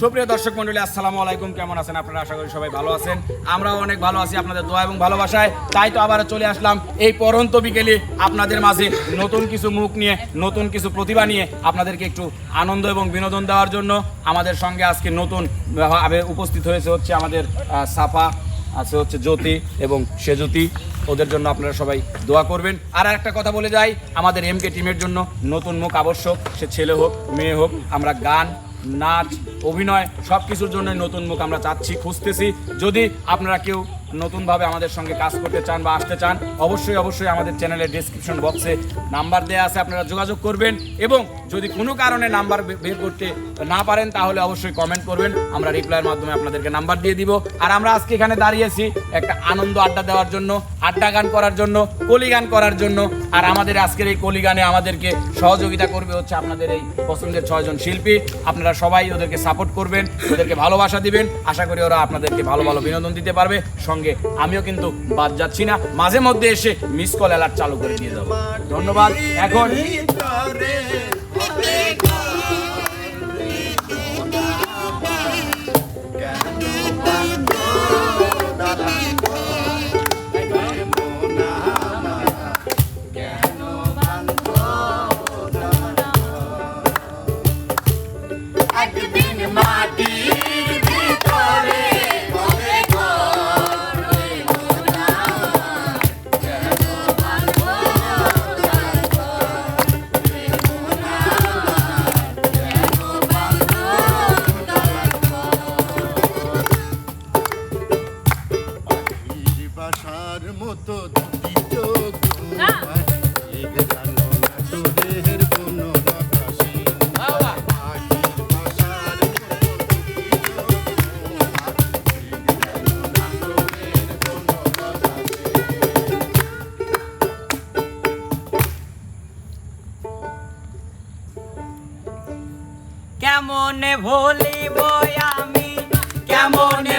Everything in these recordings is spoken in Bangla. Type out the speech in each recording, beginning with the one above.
সুপ্রিয় দর্শক মন্ডলী, আসসালামু আলাইকুম। কেমন আছেন আপনারা? আশা করি সবাই ভালো আছেন। আমরাও অনেক ভালো আছি আপনাদের দোয়া এবং ভালোবাসায়। তাই তো আবার চলে আসলাম এই পরন্ত বিকেলে আপনাদের মাঝে নতুন কিছু মুখ নিয়ে, নতুন কিছু প্রতিভা নিয়ে আপনাদেরকে একটু আনন্দ এবং বিনোদন দেওয়ার জন্য আমাদের সঙ্গে আজকে নতুন ভাবে উপস্থিত হয়েছে হচ্ছে আমাদের সাফা, আছে হচ্ছে জ্যোতি এবং সে জ্যোতি ওদের জন্য আপনারা সবাই দোয়া করবেন। আর একটা কথা বলে যাই, আমাদের এমকে টিমের জন্য নতুন মুখ আবশ্যক। সে ছেলে হোক, মেয়ে হোক, আমরা গান নাচ অভিনয় সব কিছুর জন্য নতুন মুখ আমরা চাচ্ছি খুঁজতেছি। যদি আপনারা কেউ নতুনভাবে আমাদের সঙ্গে কাজ করতে চান বা আসতে চান, অবশ্যই অবশ্যই আমাদের চ্যানেলের ডিসক্রিপশন বক্সে নাম্বার দেওয়া আছে, আপনারা যোগাযোগ করবেন এবং যদি কোনো কারণে নাম্বার বের করতে না পারেন, তাহলে অবশ্যই কমেন্ট করবেন, আমরা রিপ্লাইয়ের মাধ্যমে আপনাদেরকে নাম্বার দিয়ে দিব। আর আমরা আজকে এখানে দাঁড়িয়েছি একটা আনন্দ আড্ডা দেওয়ার জন্য আড্ডা গান করার জন্য কলি গান করার জন্য। আর আমাদের আজকের এই কলি গানে আমাদেরকে সহযোগিতা করবে হচ্ছে আপনাদের এই পছন্দের ছয়জন শিল্পী। আপনারা সবাই ওদেরকে সাপোর্ট করবেন, ওদেরকে ভালোবাসা দিবেন। আশা করি ওরা আপনাদেরকে ভালো ভালো বিনোদন দিতে পারবে। সঙ্গে আমিও কিন্তু বাদ যাচ্ছি না মাঝে মধ্যে এসে মিস কল অ্যালার্ট চালু করে দিয়ে যাব ধন্যবাদ এখন কেমনে ভুলিব আমি। কেমনে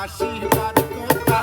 আসিবার কথা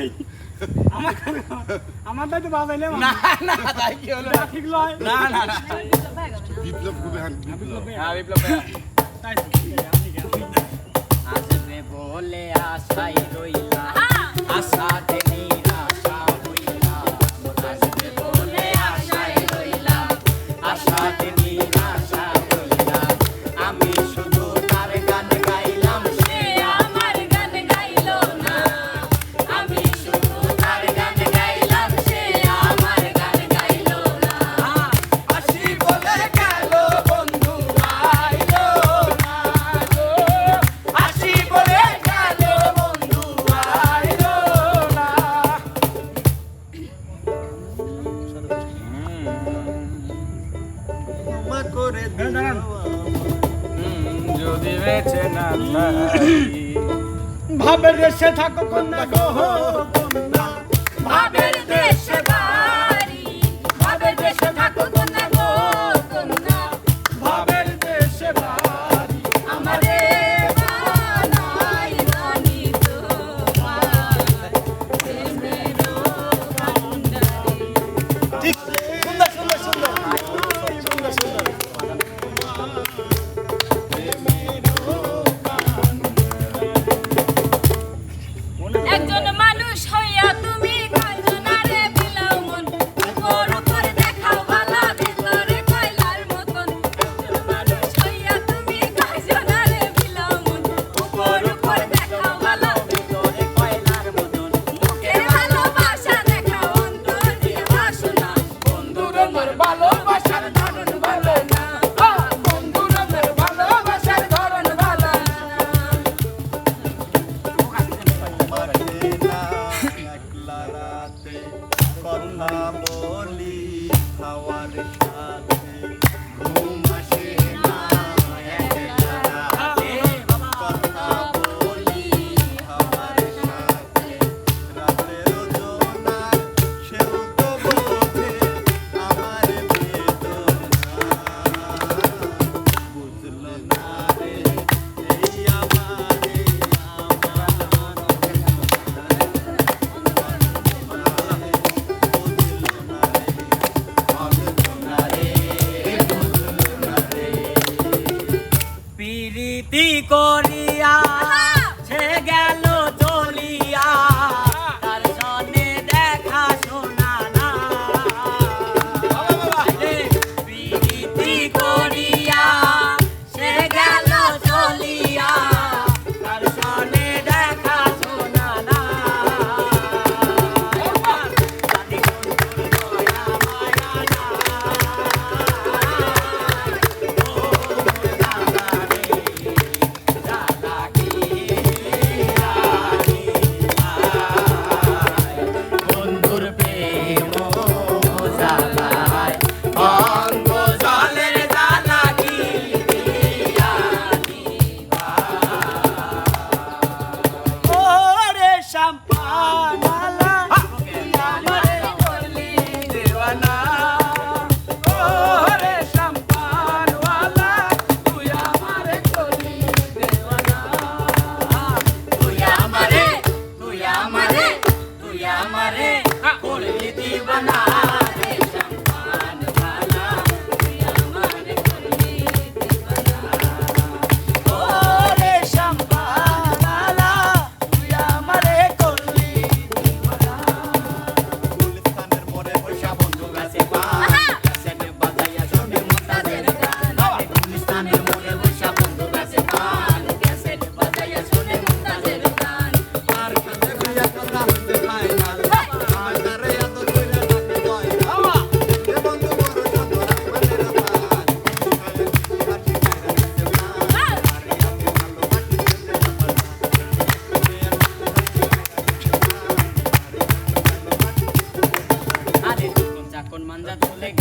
ভাই। আমার আমার তো বাজাইলে না না তাই কি হলো? না ঠিক লয়। না না না। বিপ্লব খুব হ্যাঁ বিপ্লব হ্যাঁ বিপ্লব হ্যাঁ, আজ রে বলে আশাই রইলা। হ্যাঁ। আশা দেনি saco con la চলে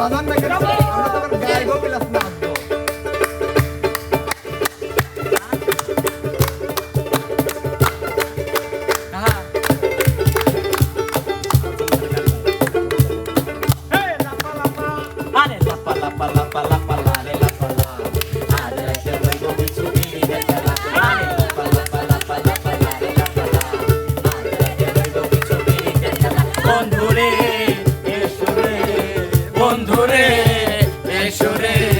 Madonna, এসো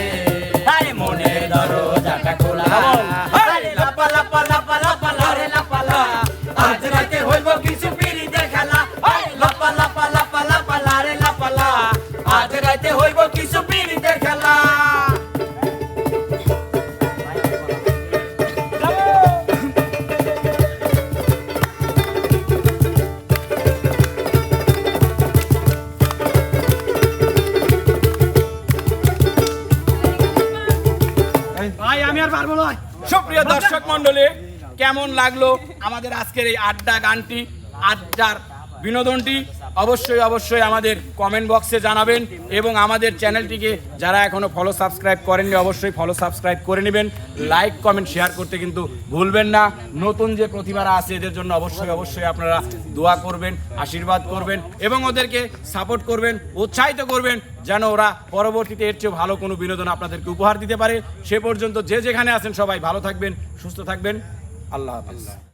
দর্শক মন্ডলী কেমন লাগল আমাদের আজকের এই আড্ডা গানটি আড্ডার বিনোদনটি? অবশ্যই অবশ্যই আমাদের কমেন্ট বক্সে জানাবেন এবং আমাদের চ্যানেলটিকে যারা এখনও ফলো সাবস্ক্রাইব করেননি, অবশ্যই ফলো সাবস্ক্রাইব করে নেবেন। লাইক কমেন্ট শেয়ার করতে কিন্তু ভুলবেন না। নতুন যে প্রতিভারা আছে, এদের জন্য অবশ্যই অবশ্যই আপনারা দোয়া করবেন, আশীর্বাদ করবেন এবং ওদেরকে সাপোর্ট করবেন, উৎসাহিত করবেন যেন ওরা পরবর্তীতে এর চেয়ে ভালো কোনো বিনোদন আপনাদেরকে উপহার দিতে পারে। সে পর্যন্ত যে যেখানে আছেন সবাই ভালো থাকবেন, সুস্থ থাকবেন। আল্লাহ হাফিজ।